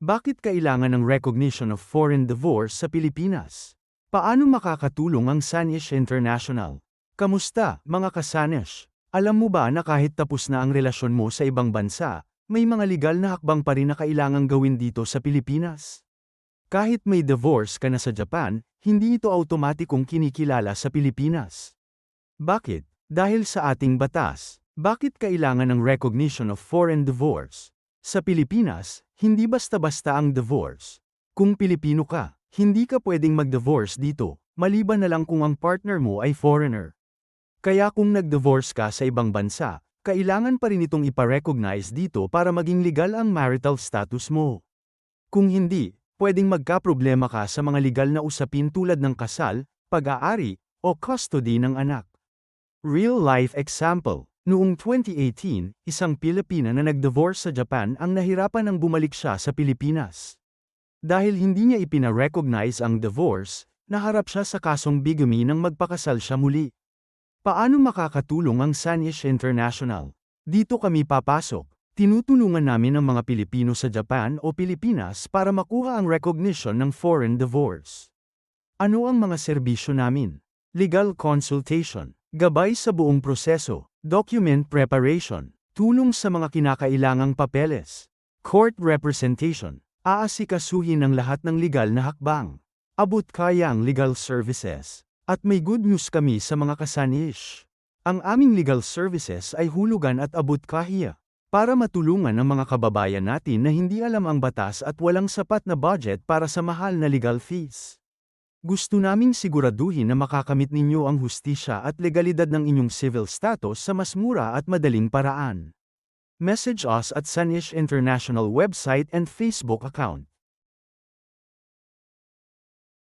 Bakit kailangan ng recognition of foreign divorce sa Pilipinas? Paano makakatulong ang Sanish International? Kamusta, mga kasanish? Alam mo ba na kahit tapos na ang relasyon mo sa ibang bansa, may mga legal na hakbang pa rin na kailangang gawin dito sa Pilipinas? Kahit may divorce ka na sa Japan, hindi ito automatikong kinikilala sa Pilipinas. Bakit? Dahil sa ating batas. Bakit kailangan ng recognition of foreign divorce? Sa Pilipinas, hindi basta-basta ang divorce. Kung Pilipino ka, hindi ka pwedeng mag-divorce dito, maliban na lang kung ang partner mo ay foreigner. Kaya kung nag-divorce ka sa ibang bansa, kailangan pa rin itong iparecognize dito para maging legal ang marital status mo. Kung hindi, pwedeng magkaproblema ka sa mga legal na usapin tulad ng kasal, pag-aari, o custody ng anak. Real life example. Noong 2018, isang Pilipina na nag-divorce sa Japan ang nahirapan ng bumalik siya sa Pilipinas. Dahil hindi niya ipina-recognize ang divorce, naharap siya sa kasong bigamy nang magpakasal siya muli. Paano makakatulong ang Sanish International? Dito kami papasok. Tinutulungan namin ang mga Pilipino sa Japan o Pilipinas para makuha ang recognition ng foreign divorce. Ano ang mga serbisyo namin? Legal consultation, gabay sa buong proseso, document preparation, tulong sa mga kinakailangang papeles, court representation, aasikasuhin ang lahat ng legal na hakbang, abot kayang legal services, at may good news kami sa mga kasanish. Ang aming legal services ay hulugan at abot kahiya. Para matulungan ang mga kababayan natin na hindi alam ang batas at walang sapat na budget para sa mahal na legal fees. Gusto naming siguraduhin na makakamit ninyo ang hustisya at legalidad ng inyong civil status sa mas mura at madaling paraan. Message us at Sanish International website and Facebook account.